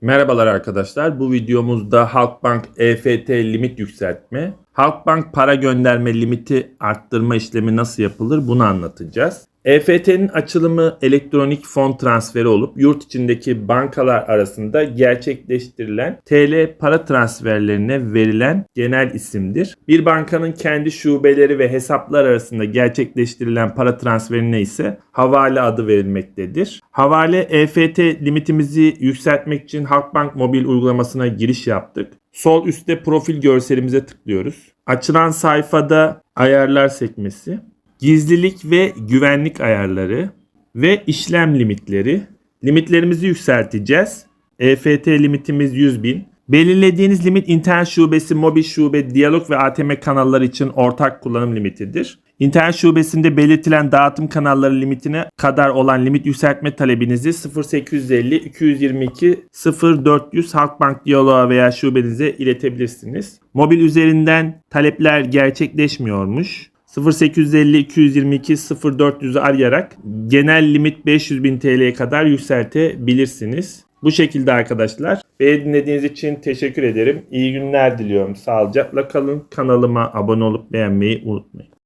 Merhabalar arkadaşlar. Bu videomuzda Halkbank EFT limit yükseltme, Halkbank para gönderme limiti arttırma işlemi nasıl yapılır bunu anlatacağız. EFT'nin açılımı elektronik fon transferi olup yurt içindeki bankalar arasında gerçekleştirilen TL para transferlerine verilen genel isimdir. Bir bankanın kendi şubeleri ve hesaplar arasında gerçekleştirilen para transferine ise havale adı verilmektedir. Havale EFT limitimizi yükseltmek için Halkbank mobil uygulamasına giriş yaptık. Sol üstte profil görselimize tıklıyoruz. Açılan sayfada ayarlar sekmesi, gizlilik ve güvenlik ayarları ve işlem limitleri. Limitlerimizi yükselteceğiz. EFT limitimiz 100 bin. Belirlediğiniz limit internet şubesi, mobil şube, diyalog ve ATM kanalları için ortak kullanım limitidir. İnternet şubesinde belirtilen dağıtım kanalları limitine kadar olan limit yükseltme talebinizi 0850 222 0400 Halkbank diyaloğa veya şubenize iletebilirsiniz. Mobil üzerinden talepler gerçekleşmiyormuş. 0850 222 0400'ü arayarak genel limit 500 bin TL'ye kadar yükseltebilirsiniz. Bu şekilde arkadaşlar. Beni dinlediğiniz için teşekkür ederim. İyi günler diliyorum. Sağlıcakla kalın. Kanalıma abone olup beğenmeyi unutmayın.